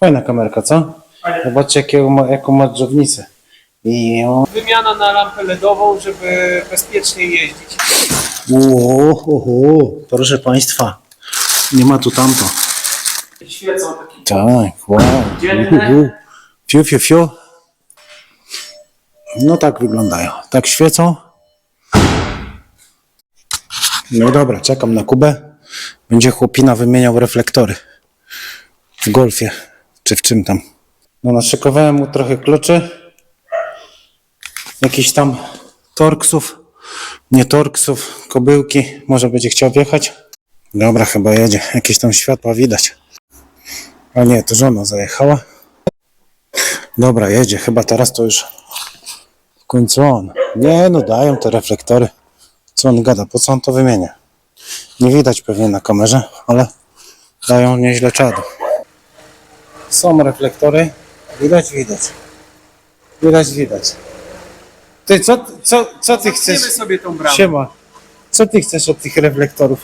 Fajna kamerka, co? Zobaczcie, jakiego ma, jaką ma drzewnicę. I Wymiana na lampę LEDową, żeby bezpiecznie jeździć. o, proszę Państwa, nie ma tu tamto. Świecą takie. Tak, wow. Dzienne. Fiu, fiu, fiu. No tak wyglądają. Tak świecą. No dobra, czekam na Kubę. Będzie chłopina wymieniał reflektory. W golfie. Czy w czym tam. No naszykowałem mu trochę kluczy. Jakiś tam torksów. Nie torksów, kobyłki. Może będzie chciał wjechać. Dobra, chyba jedzie. Jakieś tam światła widać. A nie, to żona zajechała. Dobra, jedzie. Chyba teraz to już w końcu on. Nie, no dają te reflektory. Co on gada? Po co on to wymienia? Nie widać pewnie na kamerze, ale dają nieźle czadu. Są reflektory. Widać, widać. Widać, widać. Ty, co, co, co ty chcesz? Chcemy sobie tą bramę. Siema. Co ty chcesz od tych reflektorów?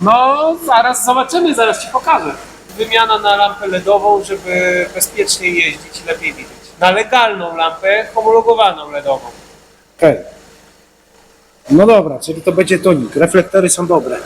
No, zaraz zobaczymy, zaraz ci pokażę. Wymiana na lampę LEDową, żeby bezpiecznie jeździć i lepiej widzieć. Na legalną lampę, homologowaną LEDową. Okej. No dobra, czyli to będzie tonik. Reflektory są dobre.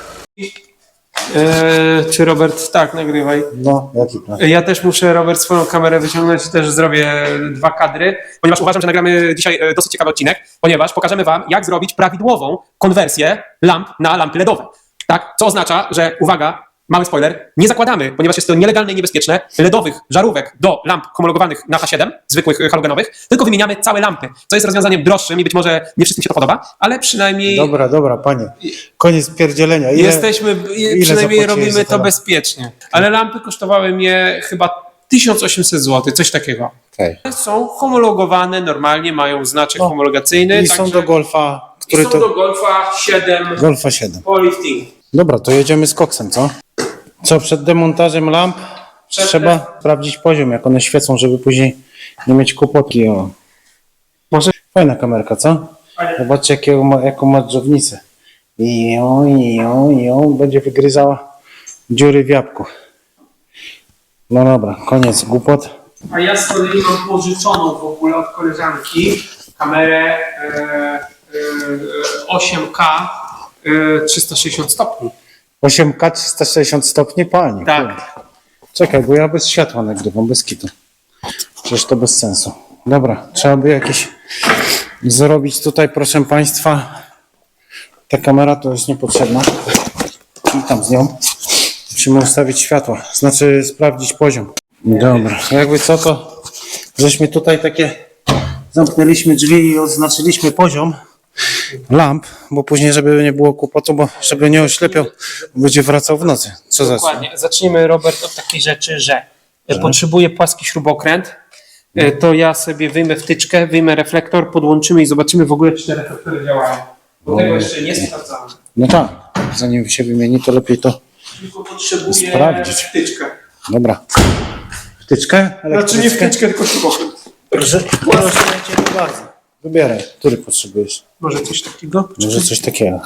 Eee, czy Robert, tak, nagrywaj. No, jaki plan? Ja też muszę, Robert, swoją kamerę wyciągnąć i też zrobię dwa kadry, ponieważ uważam, że nagramy dzisiaj e, dosyć ciekawy odcinek, ponieważ pokażemy Wam, jak zrobić prawidłową konwersję lamp na lampy LEDowe. Tak? Co oznacza, że uwaga, mały spoiler, nie zakładamy, ponieważ jest to nielegalne i niebezpieczne, LEDowych żarówek do lamp homologowanych na H7, zwykłych e, halogenowych, tylko wymieniamy całe lampy, co jest rozwiązaniem droższym i być może nie wszystkim się to podoba, ale przynajmniej Dobra, dobra, panie. Koniec pierdzielenia. Ile? jesteśmy, ile przynajmniej robimy to bezpiecznie. Ale lampy kosztowały mnie chyba 1800 zł, coś takiego. Okej. Są homologowane, normalnie mają znaczek No. homologacyjny. I są do Golfa, i który są to... do Golfa 7 Golfa 7. po lifting. Dobra, to jedziemy z koksem, co? Co, przed demontażem lamp Przed- trzeba sprawdzić poziom, jak one świecą, żeby później nie mieć kłopotu. O. Może Fajna kamerka, co? Zobaczcie, jakiego ma, jaką ma drzewnicę. I ją, i ją, i ją będzie wygryzała dziury w jabłku. No dobra, koniec głupot. A ja z kolei mam pożyczoną w ogóle od koleżanki kamerę e, e, 8K e, 360 stopni. 8K 360 stopni, panie. Tak. Czekaj, bo ja bez światła nagrywam, bez kitu. Przecież to bez sensu. Dobra, trzeba by jakieś zrobić tutaj, proszę Państwa. Ta kamera to jest niepotrzebna. I tam z nią. Musimy ustawić światła, znaczy sprawdzić poziom. Dobra, jakby co to, żeśmy tutaj takie zamknęliśmy drzwi i odznaczyliśmy poziom lamp, bo później, żeby nie było kłopotu, bo żeby nie oślepiał, będzie wracał w nocy. Co za Dokładnie. Zacznijmy, Robert, od takiej rzeczy, że e, potrzebuję płaski śrubokręt. E, To ja sobie wyjmę wtyczkę, wyjmę reflektor, podłączymy i zobaczymy w ogóle, czy te reflektory działają. Bo tego jeszcze nie sprawdzamy. No tak, zanim się wymieni, to lepiej to. Tylko potrzebuję Sprawdzić. wtyczkę. Dobra. Wtyczkę? Znaczy nie wtyczkę, tylko śrubokręt. Proszę, proszę cię bardzo. Wybieraj, który potrzebujesz. Może coś takiego? Może coś takiego.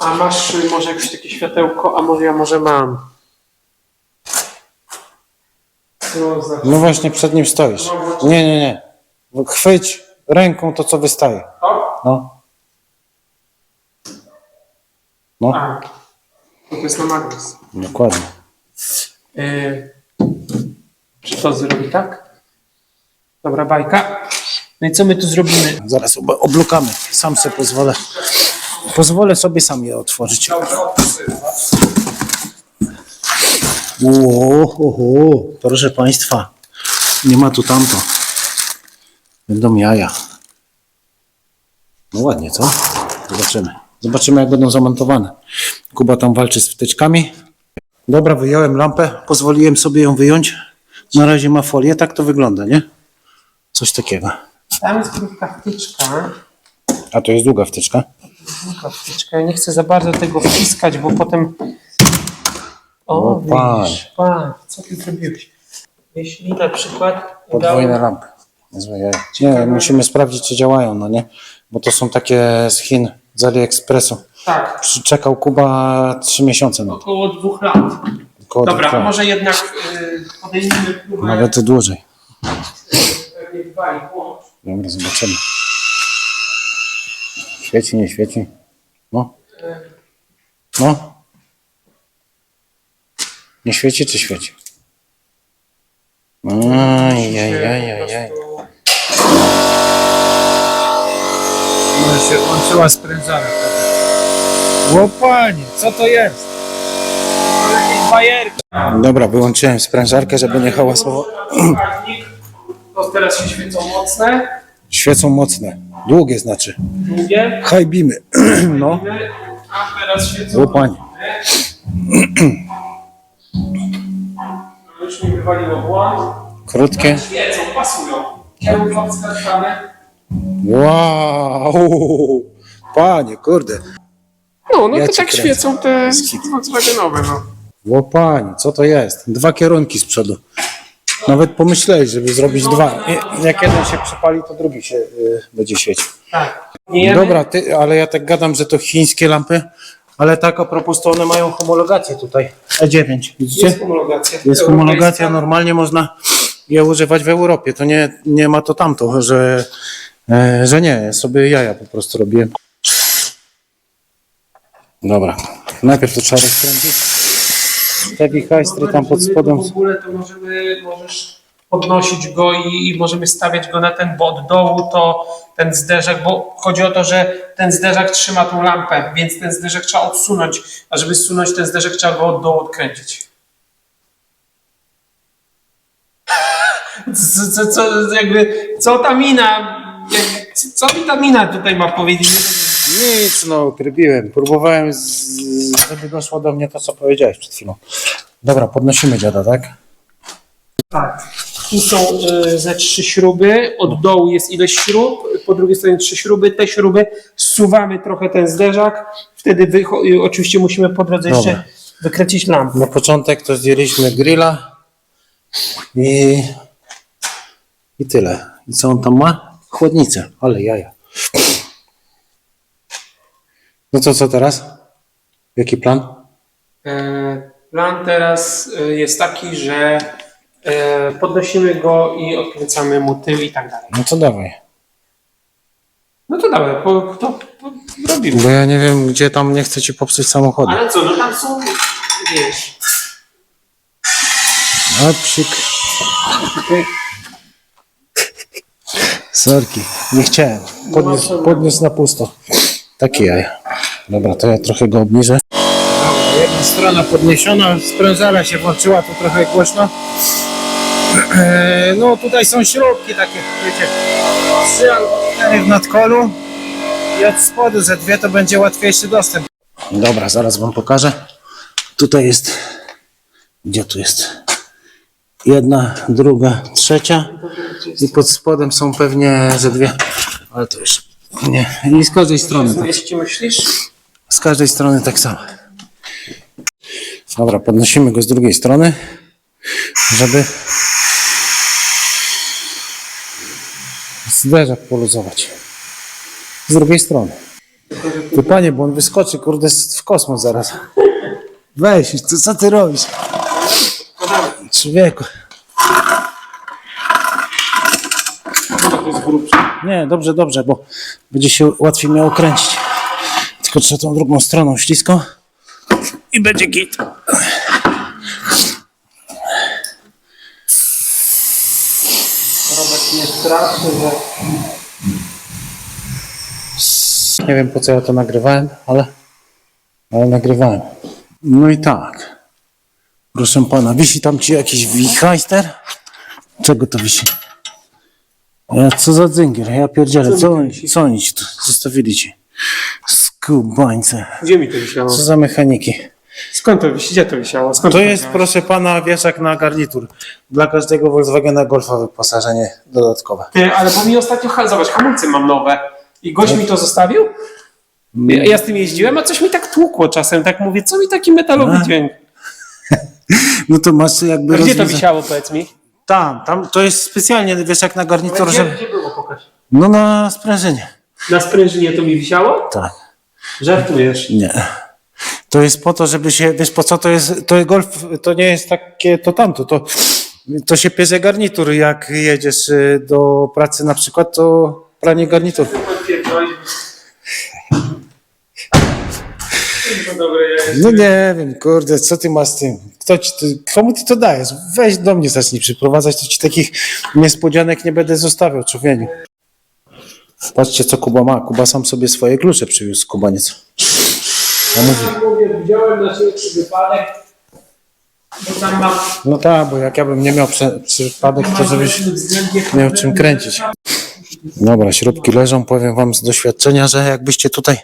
A masz y, może jakieś takie światełko, a może ja może mam. No, znaczy, No właśnie przed nim stoisz. Nie, nie, nie. Chwyć ręką to, co wystaje. to? No. No, A, to jest na magnes. dokładnie. Yy, czy to zrobi tak? Dobra, bajka. No i co my tu zrobimy? Zaraz ob- oblukamy. Sam sobie pozwolę. Pozwolę sobie sam je otworzyć. Oho, proszę Państwa, nie ma tu tamto. Będą jaja. No ładnie, co? Zobaczymy. Zobaczymy, jak będą zamontowane. Kuba tam walczy z wtyczkami. Dobra, wyjąłem lampę, pozwoliłem sobie ją wyjąć. Na razie ma folię, tak to wygląda, nie? Coś takiego. Tam jest krótka wtyczka. A to jest długa wtyczka. Krótka wtyczka. Ja nie chcę za bardzo tego wciskać, bo potem... O, O, pan. widzisz, pan, co ty zrobiłeś? Jeśli na przykład Podwójne udało- lampy. Nie, musimy sprawdzić, czy działają, no nie? Bo to są takie z Chin, z AliExpressu. Tak, Czekał Kuba trzy miesiące na to. około dwóch lat. Koło Dobra, dwóch. może jednak y, podejmijmy próbę. Nawet dłużej. Dobra, zobaczymy. Świeci, nie świeci? No. No. Nie świeci, czy świeci? Ajajajajaj. Może się włączyła sprężarka. Łopanie, co to jest? Jakieś bajerki. Dobra, wyłączyłem sprężarkę, żeby nie hałasowało. To teraz się świecą mocne, Świecą mocne. Długie znaczy. długie. High beamy. No. A teraz świecą Łopanie. No Już mi wywaliło błąd. Krótkie. Świecą, pasują. Kierunek skarpany. Wow! Panie, kurde. No, no Ja to tak kręcę. świecą te Volkswagenowe, no. Łopanie, co to jest? Dwa kierunki z przodu. Nawet pomyśleli, żeby zrobić dwa. Jak jeden się przepali, to drugi się y, będzie świecił. Tak. Jemy? Dobra, ty, ale ja tak gadam, że to chińskie lampy, ale tak a propos to one mają homologację tutaj. E9, widzicie? Jest homologacja. Jest homologacja, normalnie można je używać w Europie. To nie, nie ma to tamto, że, e, że nie, ja sobie jaja po prostu robiłem. Dobra, najpierw to trzeba rozkręcić. Te wichajstry tam pod spodem. W ogóle to możemy, możesz podnosić go i, i możemy stawiać go na ten, bo od dołu to ten zderzak, bo chodzi o to, że ten zderzak trzyma tą lampę, więc ten zderzak trzeba odsunąć, a żeby zsunąć ten zderzak trzeba go od dołu odkręcić. Co, co, co, jakby, co ta mina, co mi ta mina tutaj ma powiedzieć? Nic, no, krybiłem. Próbowałem, z, żeby doszło do mnie to, co powiedziałeś przed chwilą. Dobra, podnosimy dziada, tak? Tak. Tu są y, ze trzy śruby, od dołu jest ileś śrub, po drugiej stronie trzy śruby, te śruby zsuwamy trochę ten zderzak, wtedy wycho- y, oczywiście musimy po drodze Dobra. jeszcze wykręcić lampę. Na początek to zdjęliśmy grilla i, i tyle. I co on tam ma? Chłodnicę, ale jaja. No to co teraz? Jaki plan? E, Plan teraz y, jest taki, że e, podnosimy go i odkręcamy mu tył i tak dalej. No to dawaj. No to dawaj, po, to, po, robimy. Bo ja nie wiem, gdzie tam nie chcę ci popsuć samochodu. Ale co, no tam są, wiesz, A psik. Sorki, nie chciałem. Podniósł, podniósł na pusto. Takie jaja. Dobra, to ja trochę go obniżę. Jedna strona podniesiona, sprężara się włączyła, tu trochę głośno. E, No tutaj są śrubki takie, wiecie, trzy albo cztery w nadkolu i od spodu ze dwie to będzie łatwiejszy dostęp. Dobra, zaraz wam pokażę. Tutaj jest. Gdzie tu jest? Jedna, druga, trzecia. I pod spodem są pewnie ze dwie. Ale to już. Nie. I z każdej strony. Tak, jeśli myślisz, z każdej strony tak samo. Dobra, podnosimy go z drugiej strony, żeby zderzak poluzować. Z drugiej strony. Ty panie, bo on wyskoczy, kurde, w kosmos zaraz. Weź, co, co ty robisz? Człowieku. Nie, dobrze, dobrze, bo będzie się łatwiej miało kręcić. Tylko trzeba tą drugą stroną ślisko i będzie git. Robert nie straszny, że Nie wiem po co ja to nagrywałem, ale, ale nagrywałem. No i tak. Proszę pana, wisi tam ci jakiś wichajster? Czego to wisi? Ja, co za dzynger? Ja pierdzielę, co, oni, co oni ci tu zostawili ci? Skubańce. Gdzie mi to wisiało? Co za mechaniki? Skąd to wisi? Gdzie to wisiało? Skąd To jest, proszę pana, wieszak na garnitur. Dla każdego Volkswagena Golfa wyposażenie dodatkowe. Ty, ale bo mi ostatnio, ha- zobacz, hamulce mam nowe. I gość mi to zostawił? Ja, ja z tym jeździłem, a coś mi tak tłukło czasem. Tak mówię, co mi taki metalowy A. dźwięk? No to masz jakby A gdzie to wisiało, powiedz mi? Tam, tam, to jest specjalnie wieszak na garnitur, żeby... gdzie było, pokaż. No na sprężynie. Na sprężynie to mi wisiało? Tak. Żartujesz. Nie. To jest po to, żeby się, wiesz po co to jest, to golf, to nie jest takie, to tamto, to, to się pierze garnitur, jak jedziesz y, do pracy na przykład, to pranie garnitur. No nie wiem, kurde, co ty masz z tym? Kto ci, ty, komu ty to dajesz? Weź do mnie zacznij przyprowadzać, to ci takich niespodzianek nie będę zostawiał, człowieku. Patrzcie, co Kuba ma. Kuba sam sobie swoje klucze przywiózł, Kubaniec. Ja mówię, Mówię, widziałem na siebie wypadek, bo tam mam no tak, bo jak ja bym nie miał prze, przypadek, to żebyś miał czym kręcić. Dobra, śrubki leżą. Powiem wam z doświadczenia, że jakbyście tutaj,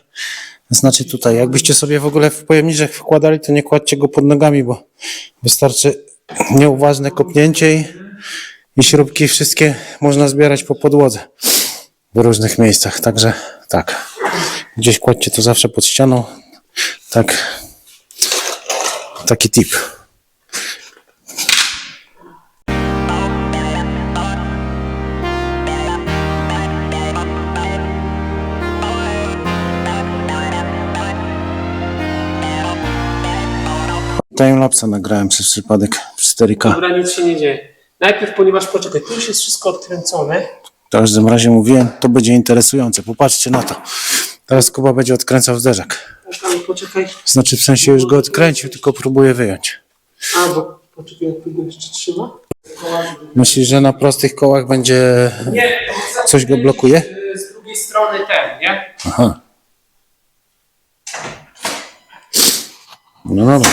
znaczy tutaj, jakbyście sobie w ogóle w pojemniczek wkładali, to nie kładźcie go pod nogami, bo wystarczy nieuważne kopnięcie i, i śrubki wszystkie można zbierać po podłodze w różnych miejscach. Także tak, gdzieś kładźcie to zawsze pod ścianą. Tak, taki tip. Timelapsa nagrałem przez przypadek przy 4K. Dobra, nic się nie dzieje. Najpierw, ponieważ poczekaj, tu już jest wszystko odkręcone. W każdym razie mówiłem, to będzie interesujące. Popatrzcie na to. Teraz Kuba będzie odkręcał zderzak. Poczekaj. Znaczy w sensie już go odkręcił, tylko próbuje wyjąć. A, bo poczekaj, jak go jeszcze trzyma. Myślisz, że na prostych kołach będzie... Nie, to Coś go blokuje? y, Z drugiej strony ten, nie? Aha. No dobra.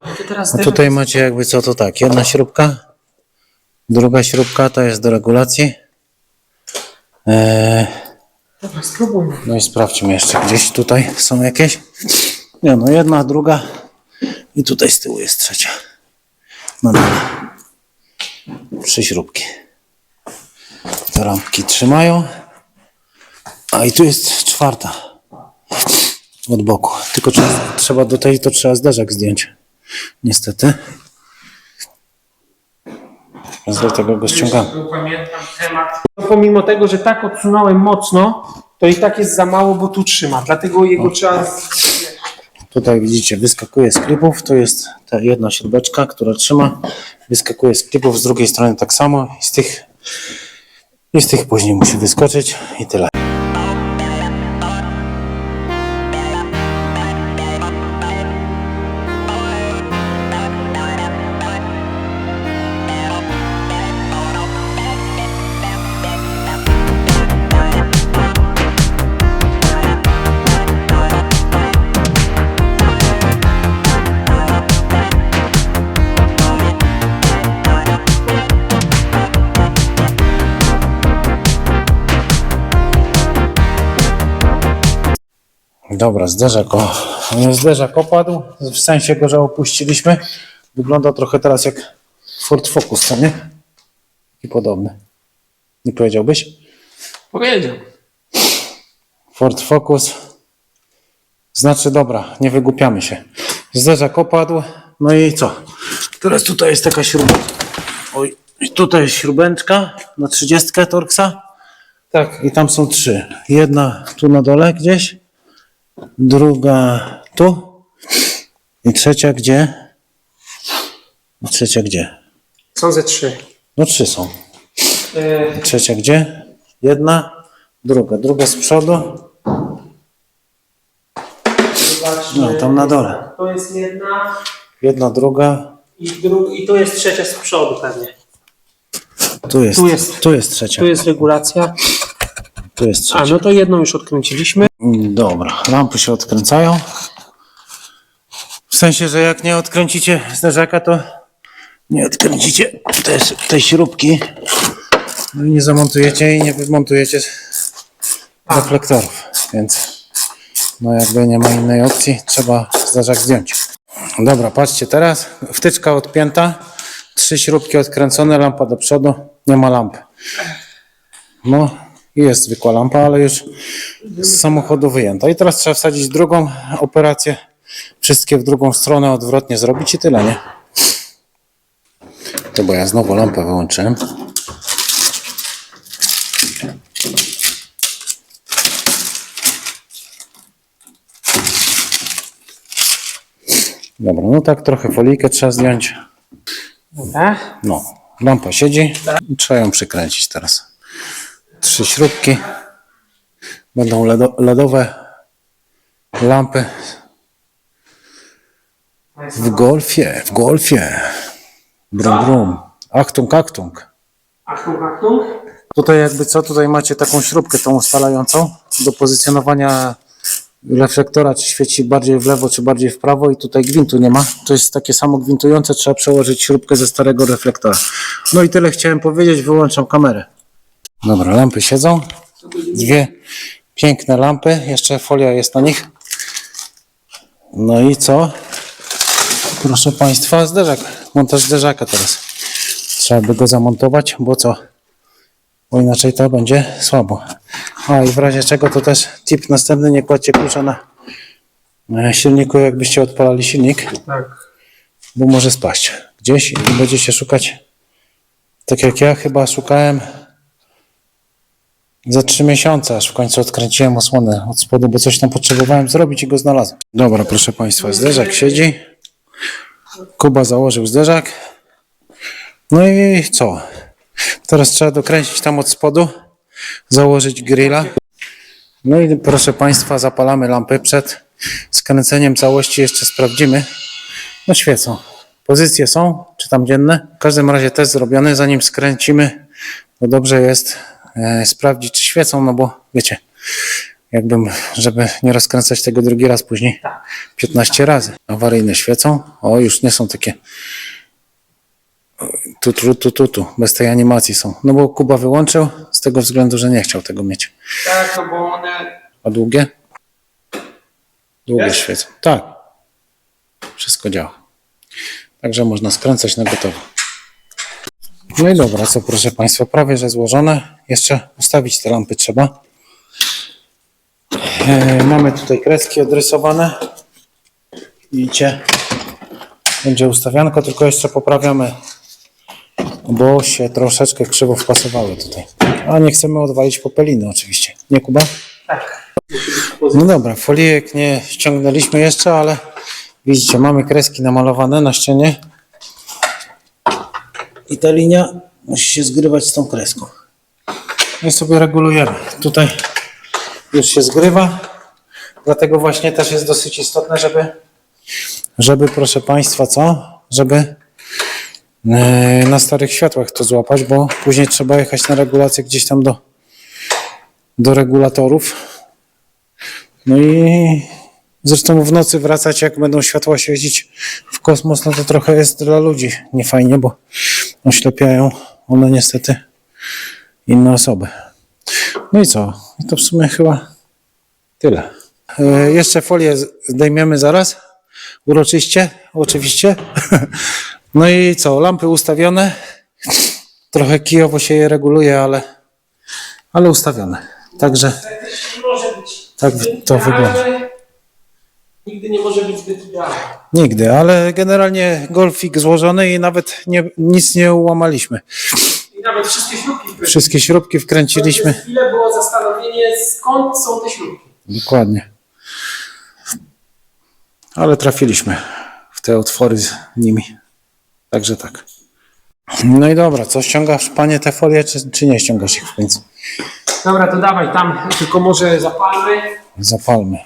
To teraz A tutaj macie jakby co to tak. Jedna śrubka. Druga śrubka to jest do regulacji. Eee, Dobra, spróbujmy. no i sprawdźmy jeszcze. Gdzieś tutaj są jakieś. Nie no, jedna, druga. I tutaj z tyłu jest trzecia. No dobra. Trzy śrubki. Te lampki trzymają. A i tu jest czwarta. Od boku. Tylko trzeba, trzeba do tej to trzeba zderzak zdjąć. Niestety. Więc dlatego go ściągamy. Pamiętam temat. Pomimo tego, że tak odsunąłem mocno, to i tak jest za mało, bo tu trzyma. Dlatego jego trzeba... Tutaj widzicie, wyskakuje z klipów. To jest ta jedna śrubeczka, która trzyma. Wyskakuje z klipów. Z drugiej strony tak samo. I z tych, i z tych później musi wyskoczyć. I tyle. Dobra, zderzak, o, zderzak opadł, w sensie go, że opuściliśmy. Wygląda trochę teraz jak Ford Focus, co nie? I podobny. Nie powiedziałbyś? Powiedział. Ford Focus. Znaczy, dobra, nie wygłupiamy się. Zderzak opadł, no i co? Teraz tutaj jest taka śruba. Oj, tutaj jest śrubeczka na 30 Torxa. Tak, i tam są trzy. Jedna tu na dole gdzieś, druga tu i trzecia gdzie? I trzecia gdzie? Są ze trzy. No trzy są. E, Trzecia gdzie? Jedna, druga, druga z przodu, zobaczmy. no tam na dole. To jest jedna Jedna, druga, i, dru... i to jest trzecia z przodu pewnie. tu jest, Tu jest. tu jest trzecia, Tu jest regulacja. tu jest trzecia. A, no to jedną już odkręciliśmy. Dobra, lampy się odkręcają. W sensie, że jak nie odkręcicie zderzaka, to nie odkręcicie też tej śrubki. No i nie zamontujecie i nie wymontujecie reflektorów. Więc no jakby nie ma innej opcji, trzeba zderzak zdjąć. Dobra, patrzcie teraz. Wtyczka odpięta. Trzy śrubki odkręcone, lampa do przodu. Nie ma lampy. No, jest zwykła lampa, ale już z samochodu wyjęta. I teraz trzeba wsadzić drugą operację, wszystkie w drugą stronę odwrotnie zrobić i tyle, nie? To bo ja znowu lampę wyłączyłem. Dobra, no tak trochę folijkę trzeba zdjąć. Dobra. No, lampa siedzi. Trzeba ją przykręcić teraz. Trzy śrubki. Będą ledo, LEDowe lampy. W golfie, w golfie. Brum, brum. Achtung, achtung. Achtung, achtung. Tutaj jakby co, tutaj macie taką śrubkę tą ustalającą do pozycjonowania reflektora, czy świeci bardziej w lewo, czy bardziej w prawo i tutaj gwintu nie ma. To jest takie samo gwintujące, trzeba przełożyć śrubkę ze starego reflektora. No i tyle chciałem powiedzieć, wyłączam kamerę. Dobra, lampy siedzą. Dwie piękne lampy, jeszcze folia jest na nich. No i co? Proszę Państwa, zderzak, montaż zderzaka teraz. Trzeba by go zamontować, bo co? bo inaczej to będzie słabo. A i w razie czego to też tip następny, nie kładźcie klucza na silniku, jakbyście odpalali silnik, Tak. bo może spaść gdzieś i będziecie szukać, tak jak ja chyba szukałem za trzy miesiące, aż w końcu odkręciłem osłonę od spodu, bo coś tam potrzebowałem zrobić i go znalazłem. Dobra, proszę Państwa, zderzak siedzi. Kuba założył zderzak. No i co? Teraz trzeba dokręcić tam od spodu, założyć grilla. No i proszę Państwa, zapalamy lampy przed skręceniem całości. Jeszcze sprawdzimy. No świecą. Pozycje są, czy tam dzienne. W każdym razie test zrobiony. Zanim skręcimy, to dobrze jest sprawdzić, czy świecą, no bo wiecie, jakbym, żeby nie rozkręcać tego drugi raz później, 15 razy. Awaryjne świecą. O, już nie są takie tu, tu, tu, tu, tu, bez tej animacji są. No bo Kuba wyłączył z tego względu, że nie chciał tego mieć. Tak, no bo one... A długie? Długie świecą. Tak. Wszystko działa. Także można skręcać na gotowo. No i dobra, co proszę Państwa, prawie że złożone. Jeszcze ustawić te lampy trzeba. E, mamy tutaj kreski odrysowane. Widzicie? Będzie ustawianko, tylko jeszcze poprawiamy bo się troszeczkę krzywo wpasowały tutaj. A nie chcemy odwalić popeliny oczywiście. Nie Kuba? Tak. No dobra, folijek nie ściągnęliśmy jeszcze, ale widzicie, mamy kreski namalowane na ścianie. I ta linia musi się zgrywać z tą kreską. I sobie regulujemy. Tutaj już się zgrywa, dlatego właśnie też jest dosyć istotne, żeby, żeby proszę Państwa, co? Żeby e, na starych światłach to złapać, bo później trzeba jechać na regulację gdzieś tam do, do regulatorów. No i zresztą w nocy wracać, jak będą światła świecić w kosmos, no to trochę jest dla ludzi niefajnie, bo oślepiają one niestety inne osoby. No i co? I to w sumie chyba tyle. E, jeszcze folię zdejmiemy zaraz. Uroczyście, oczywiście. No i co? Lampy ustawione. Trochę kijowo się je reguluje, ale, ale ustawione. Także tak to wygląda. Nigdy nie może być zbyt idealny. Nigdy, ale generalnie golfik złożony i nawet nie, nic nie ułamaliśmy. I nawet wszystkie śrubki wkryte. Wszystkie śrubki wkręciliśmy. Przez chwilę było zastanowienie, skąd są te śrubki. Dokładnie. Ale trafiliśmy w te otwory z nimi. Także tak. No i dobra, co ściągasz panie te folie, czy, czy nie ściągasz ich w końcu? Dobra, to dawaj tam, tylko może zapalmy. Zapalmy.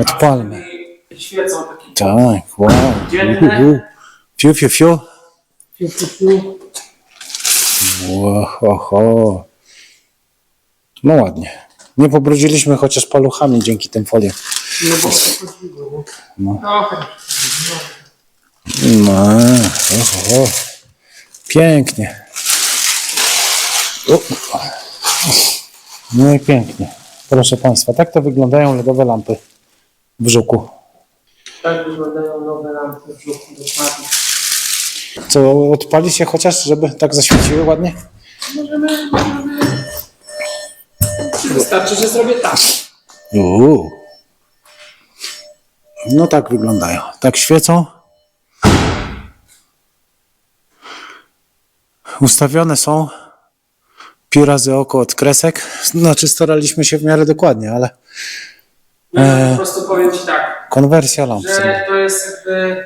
Odpalmy. Świecą takie Tak, wow. dzienne. Fiu, fiu, fiu. Fiu, fiu, fiu. Ło, ho, ho. No ładnie. Nie pobrudziliśmy chociaż paluchami dzięki tym foliom. No bo to No. Trochę. No, o, o. Pięknie. O. No i pięknie. Proszę Państwa, tak to wyglądają LEDowe lampy w żuku. Tak wyglądają nowe lampy w żuku dokładnie. Co, odpali się chociaż, żeby tak zaświeciły ładnie? Możemy, możemy... Wystarczy, że zrobię tak. Uuu. No tak wyglądają. Tak świecą. Ustawione są pi razy oko od kresek. Znaczy staraliśmy się w miarę dokładnie, ale Ja po prostu powiem Ci tak. Konwersja lamp. że to jest jakby,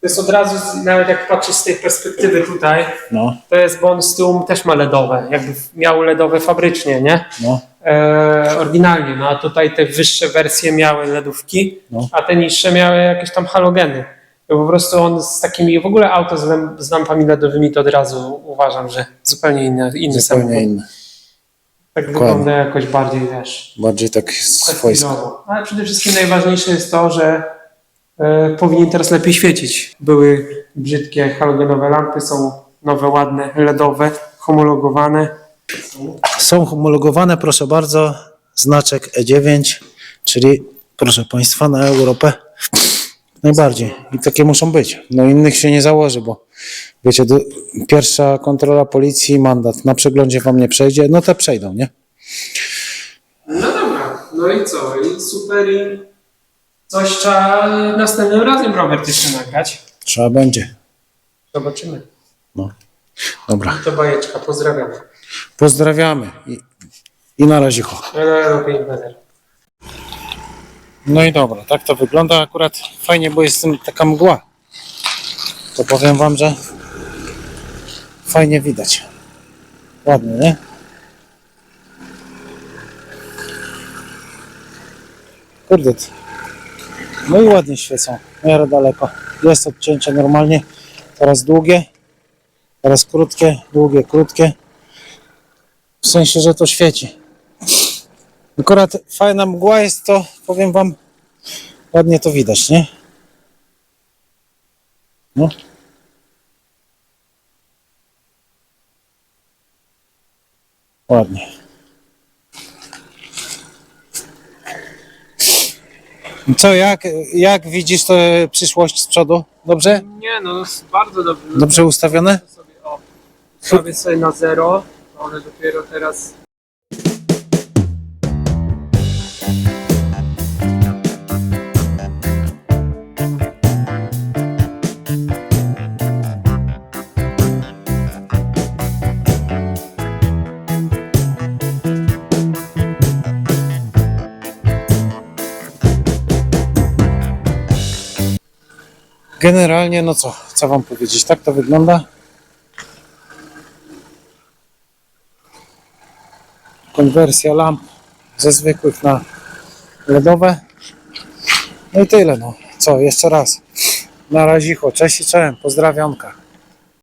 to jest od razu, z- nawet jak patrzysz z tej perspektywy tutaj, No, to jest, bo on z tyłu też ma LEDowe, jakby miał LEDowe fabrycznie, nie? no, E, oryginalnie, no a tutaj te wyższe wersje miały LEDówki, No. a te niższe miały jakieś tam halogeny. I po prostu on z takimi, w ogóle auto z, lam- z lampami LEDowymi to od razu uważam, że zupełnie inny, inny zupełnie samochód. inne. Tak Dokładnie. wygląda jakoś bardziej, wiesz, Bardziej tak swojsko. prestiżowo. Ale przede wszystkim najważniejsze jest to, że e, powinien teraz lepiej świecić. Były brzydkie halogenowe lampy, są nowe, ładne, LEDowe, homologowane. Są homologowane, proszę bardzo, znaczek E9, czyli proszę Państwa, na Europę najbardziej. I takie muszą być. No innych się nie założy, bo wiecie, do, pierwsza kontrola policji, mandat na przeglądzie Wam nie przejdzie, no te przejdą, nie? No dobra, no i co? I super i coś trzeba następnym razem Robert jeszcze nagrać. Trzeba będzie. Zobaczymy. Dobra, To bajeczka, pozdrawiam. pozdrawiamy i, i na razie. Lepiej będę. No i dobra, tak to wygląda akurat fajnie, bo jest taka mgła. To powiem wam, że fajnie widać. Ładnie, nie? Kurde. No i ładnie świecą, w miarę daleko. Jest odcięcie normalnie, teraz długie, teraz krótkie, długie, krótkie. W sensie, że to świeci. Akurat fajna mgła jest to, powiem wam, ładnie to widać, nie? No. Ładnie. Co, jak, jak widzisz to przyszłość z przodu? Dobrze? Nie, no jest bardzo dobrze. Dobrze ustawione? sobie, o, prawie sobie na zero. One dopiero teraz Generalnie, no co, co wam powiedzieć, tak to wygląda. Konwersja lamp ze zwykłych na LEDowe. No i tyle, no. Co, jeszcze raz. Na razicho, cześć i czołem, pozdrawionka.